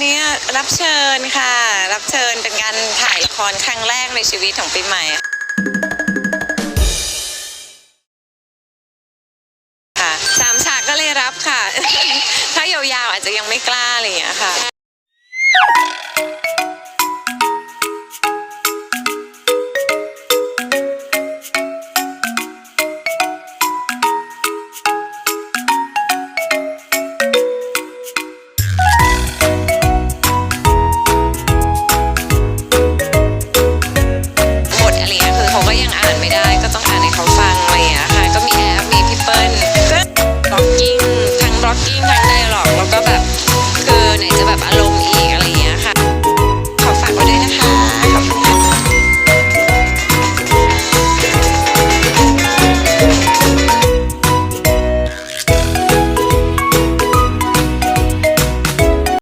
ันนี้รับเชิญค่ะ รับเชิญเป็นการถ่ายละครครั้งแรกในชีวิตของปีใหม่ค่ะสามฉากก็เลยรับค่ะ ถ้ายาวๆอาจจะยังไม่กล้าอะไรอย่างเงี้ยค่ะ ก็ยังอ่านไม่ได้ก็ต้องอ่านให้เขาฟังอะไรอย่างเงี้ยค่ะก็มีแอปมีพี่เปิ้ลก็บล็อกกิ้งทั้งบล็อกกิ้งทั้งไดร็อก